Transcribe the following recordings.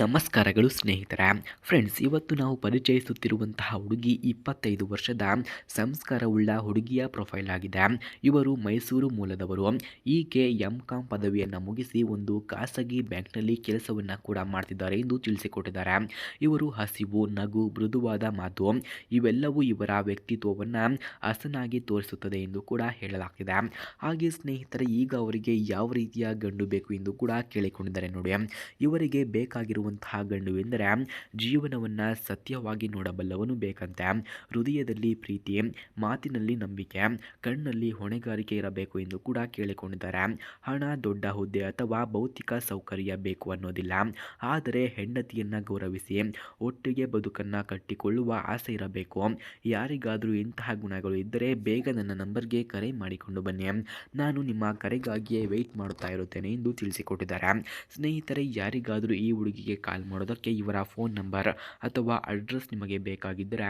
ನಮಸ್ಕಾರಗಳು ಸ್ನೇಹಿತರೆ. ಫ್ರೆಂಡ್ಸ್ ಇವತ್ತು ನಾವು ಪರಿಚಯಿಸುತ್ತಿರುವಂತಹ ಹುಡುಗಿ ಇಪ್ಪತ್ತೈದು ವರ್ಷದ ಸಂಸ್ಕಾರವುಳ್ಳ ಹುಡುಗಿಯ ಪ್ರೊಫೈಲ್ ಆಗಿದೆ. ಇವರು ಮೈಸೂರು ಮೂಲದವರು. ಈಕೆ ಎಂ ಕಾಂ ಪದವಿಯನ್ನು ಮುಗಿಸಿ ಒಂದು ಖಾಸಗಿ ಬ್ಯಾಂಕ್ನಲ್ಲಿ ಕೆಲಸವನ್ನು ಕೂಡ ಮಾಡ್ತಿದ್ದಾರೆ ಎಂದು ತಿಳಿಸಿಕೊಟ್ಟಿದ್ದಾರೆ. ಇವರು ಹಸಿವು, ನಗು, ಮೃದುವಾದ ಮಾತು, ಇವೆಲ್ಲವೂ ಇವರ ವ್ಯಕ್ತಿತ್ವವನ್ನು ಹಸನಾಗಿ ತೋರಿಸುತ್ತದೆ ಎಂದು ಕೂಡ ಹೇಳಲಾಗ್ತಿದೆ. ಹಾಗೆ ಸ್ನೇಹಿತರೆ, ಈಗ ಅವರಿಗೆ ಯಾವ ರೀತಿಯ ಗಂಡು ಬೇಕು ಎಂದು ಕೂಡ ಕೇಳಿಕೊಂಡಿದ್ದಾರೆ ನೋಡಿ. ಇವರಿಗೆ ಬೇಕಾಗಿರುವಂತಹ ಗಂಡು ಎಂದರೆ, ಜೀವನವನ್ನು ಸತ್ಯವಾಗಿ ನೋಡಬಲ್ಲವನು ಬೇಕಂತೆ. ಹೃದಯದಲ್ಲಿ ಪ್ರೀತಿ, ಮಾತಿನಲ್ಲಿ ನಂಬಿಕೆ, ಕಣ್ಣಲ್ಲಿ ಹೊಣೆಗಾರಿಕೆ ಇರಬೇಕು ಎಂದು ಕೂಡ ಕೇಳಿಕೊಂಡಿದ್ದಾರೆ. ಹಣ, ದೊಡ್ಡ ಹುದ್ದೆ ಅಥವಾ ಭೌತಿಕ ಸೌಕರ್ಯ ಬೇಕು ಅನ್ನೋದಿಲ್ಲ. ಆದರೆ ಹೆಂಡತಿಯನ್ನು ಗೌರವಿಸಿ, ಒಟ್ಟಿಗೆ ಬದುಕನ್ನು ಕಟ್ಟಿಕೊಳ್ಳುವ ಆಸೆ ಇರಬೇಕು. ಯಾರಿಗಾದರೂ ಇಂತಹ ಗುಣಗಳು ಇದ್ದರೆ ಬೇಗ ನನ್ನ ನಂಬರ್ಗೆ ಕರೆ ಮಾಡಿಕೊಂಡು ಬನ್ನಿ. ನಾನು ನಿಮ್ಮ ಕರೆಗಾಗಿಯೇ ವೆಯ್ಟ್ ಮಾಡುತ್ತಾ ಇರುತ್ತೇನೆ ಎಂದು ತಿಳಿಸಿಕೊಟ್ಟಿದ್ದಾರೆ. ಸ್ನೇಹಿತರೆ, ಯಾರಿಗಾದರೂ ಈ ಹುಡುಗಿಗೆ ಕಾಲ್ ಮಾಡೋದಕ್ಕೆ ಇವರ ಫೋನ್ ನಂಬರ್ ಅಥವಾ ಅಡ್ರೆಸ್ ನಿಮಗೆ ಬೇಕಾಗಿದ್ದರೆ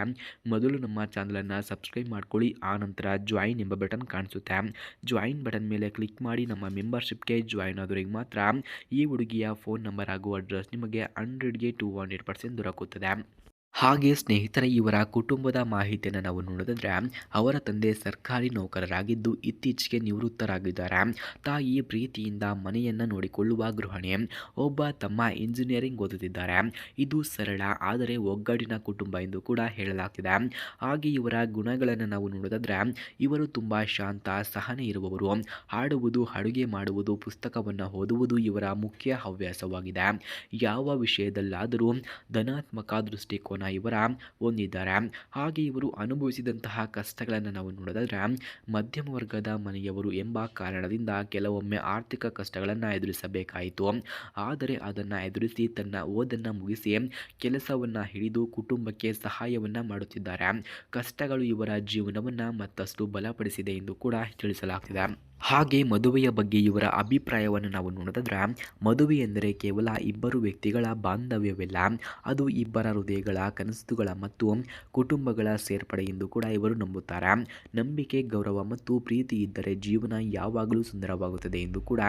ಮೊದಲು ನಮ್ಮ ಚಾನಲನ್ನು ಸಬ್ಸ್ಕ್ರೈಬ್ ಮಾಡ್ಕೊಳ್ಳಿ ನಂತರ ಜಾಯಿನ್ ಎಂಬ ಬಟನ್ ಕಾಣಿಸುತ್ತೆ. ಜಾಯಿನ್ ಬಟನ್ ಮೇಲೆ ಕ್ಲಿಕ್ ಮಾಡಿ ನಮ್ಮ ಮೆಂಬರ್ಶಿಪ್ಗೆ ಜಾಯಿನ್ ಆದವರಿಗೆ ಮಾತ್ರ ಈ ಹುಡುಗಿಯ ಫೋನ್ ನಂಬರ್ ಹಾಗೂ ಅಡ್ರೆಸ್ ನಿಮಗೆ ಹಂಡ್ರೆಡ್ಗೆ ಟು ಹಂಡ್ರೆಡ್ ಪರ್ಸೆಂಟ್ ದೊರಕುತ್ತದೆ. ಹಾಗೆ ಸ್ನೇಹಿತರ, ಇವರ ಕುಟುಂಬದ ಮಾಹಿತಿಯನ್ನು ನಾವು ನೋಡೋದಾದರೆ ಅವರ ತಂದೆ ಸರ್ಕಾರಿ ನೌಕರರಾಗಿದ್ದು ಇತ್ತೀಚೆಗೆ ನಿವೃತ್ತರಾಗಿದ್ದಾರೆ. ತಾಯಿ ಪ್ರೀತಿಯಿಂದ ಮನೆಯನ್ನು ನೋಡಿಕೊಳ್ಳುವ ಗೃಹಿಣಿ, ಒಬ್ಬ ತಮ್ಮ ಇಂಜಿನಿಯರಿಂಗ್ ಓದುತ್ತಿದ್ದಾರೆ. ಇದು ಸರಳ, ಆದರೆ ಒಗ್ಗಡಿನ ಕುಟುಂಬ ಎಂದು ಕೂಡ ಹೇಳಲಾಗ್ತಿದೆ. ಹಾಗೆ ಇವರ ಗುಣಗಳನ್ನು ನಾವು ನೋಡೋದಾದರೆ ಇವರು ತುಂಬ ಶಾಂತ, ಸಹನೆ ಇರುವವರು. ಹಾಡುವುದು, ಅಡುಗೆ ಮಾಡುವುದು, ಪುಸ್ತಕವನ್ನು ಓದುವುದು ಇವರ ಮುಖ್ಯ ಹವ್ಯಾಸವಾಗಿದೆ. ಯಾವ ವಿಷಯದಲ್ಲಾದರೂ ಧನಾತ್ಮಕ ದೃಷ್ಟಿಕೋನ ಇವರ ಹೊಂದಿದ್ದಾರೆ. ಹಾಗೆ ಇವರು ಅನುಭವಿಸಿದಂತಹ ಕಷ್ಟಗಳನ್ನು ನಾವು ನೋಡೋದಾದರೆ ಮಧ್ಯಮ ವರ್ಗದ ಮನೆಯವರು ಎಂಬ ಕಾರಣದಿಂದ ಕೆಲವೊಮ್ಮೆ ಆರ್ಥಿಕ ಕಷ್ಟಗಳನ್ನು ಎದುರಿಸಬೇಕಾಯಿತು. ಆದರೆ ಅದನ್ನು ಎದುರಿಸಿ ತನ್ನ ಓದನ್ನು ಮುಗಿಸಿ ಕೆಲಸವನ್ನು ಹಿಡಿದು ಕುಟುಂಬಕ್ಕೆ ಸಹಾಯವನ್ನು ಮಾಡುತ್ತಿದ್ದಾರೆ. ಕಷ್ಟಗಳು ಇವರ ಜೀವನವನ್ನು ಮತ್ತಷ್ಟು ಬಲಪಡಿಸಿದೆ ಎಂದು ಕೂಡ ತಿಳಿಸಲಾಗ್ತಿದೆ. ಹಾಗೆ ಮದುವೆಯ ಬಗ್ಗೆ ಇವರ ಅಭಿಪ್ರಾಯವನ್ನು ನಾವು ನೋಡೋದಾದ್ರೆ ಮದುವೆ ಎಂದರೆ ಕೇವಲ ಇಬ್ಬರು ವ್ಯಕ್ತಿಗಳ ಬಾಂಧವ್ಯವಿಲ್ಲ, ಅದು ಇಬ್ಬರ ಹೃದಯಗಳ, ಕನಸುಗಳ ಮತ್ತು ಕುಟುಂಬಗಳ ಸೇರ್ಪಡೆ ಎಂದು ಕೂಡ ಇವರು ನಂಬುತ್ತಾರೆ. ನಂಬಿಕೆ, ಗೌರವ ಮತ್ತು ಪ್ರೀತಿ ಇದ್ದರೆ ಜೀವನ ಯಾವಾಗಲೂ ಸುಂದರವಾಗುತ್ತದೆ ಎಂದು ಕೂಡ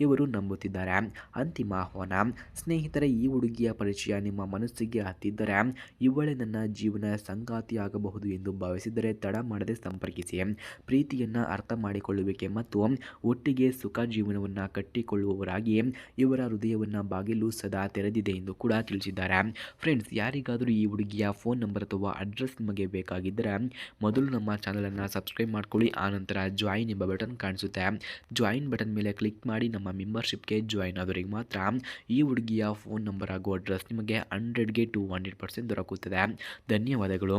ಇವರು ನಂಬುತ್ತಿದ್ದಾರೆ. ಅಂತಿಮ ಆಹ್ವಾನ, ಸ್ನೇಹಿತರೆ, ಈ ಹುಡುಗಿಯ ಪರಿಚಯ ನಿಮ್ಮ ಮನಸ್ಸಿಗೆ ಹತ್ತಿದ್ದರೆ ಇವಳೇ ನನ್ನ ಜೀವನ ಸಂಗಾತಿಯಾಗಬಹುದು ಎಂದು ಭಾವಿಸಿದರೆ ತಡ ಮಾಡದೆ ಸಂಪರ್ಕಿಸಿ. ಪ್ರೀತಿಯನ್ನು ಅರ್ಥ ಮಾಡಿಕೊಳ್ಳುವಿಕೆ ಮತ್ತು ಒಟ್ಟಿಗೆ ಸುಖ ಜೀವನವನ್ನು ಕಟ್ಟಿಕೊಳ್ಳುವವರಾಗಿ ಇವರ ಹೃದಯವನ್ನು ಬಾಗಿಲು ಸದಾ ತೆರೆದಿದೆ ಎಂದು ಕೂಡ ತಿಳಿಸಿದ್ದಾರೆ. ಫ್ರೆಂಡ್ಸ್ ಯಾರಿಗಾದರೂ ಈ ಹುಡುಗಿಯ ಫೋನ್ ನಂಬರ್ ಅಥವಾ ಅಡ್ರೆಸ್ ನಿಮಗೆ ಬೇಕಾಗಿದ್ದರೆ, ಮೊದಲು ನಮ್ಮ ಚಾನಲನ್ನು ಸಬ್ಸ್ಕ್ರೈಬ್ ಮಾಡ್ಕೊಳ್ಳಿ, ಆನಂತರ ಜಾಯಿನ್ ಎಂಬ ಬಟನ್ ಕಾಣಿಸುತ್ತೆ. ಜಾಯಿನ್ ಬಟನ್ ಮೇಲೆ ಕ್ಲಿಕ್ ಮಾಡಿ ನಮ್ಮ ಮೆಂಬರ್ಶಿಪ್ಗೆ ಜಾಯಿನ್ ಆದವರಿಗೆ ಮಾತ್ರ ಈ ಹುಡುಗಿಯ ಫೋನ್ ನಂಬರ್ ಹಾಗೂ ಅಡ್ರೆಸ್ ನಿಮಗೆ ಹಂಡ್ರೆಡ್ಗೆ ಟು ಹಂಡ್ರೆಡ್ ಪರ್ಸೆಂಟ್ ದೊರಕುತ್ತದೆ. ಧನ್ಯವಾದಗಳು.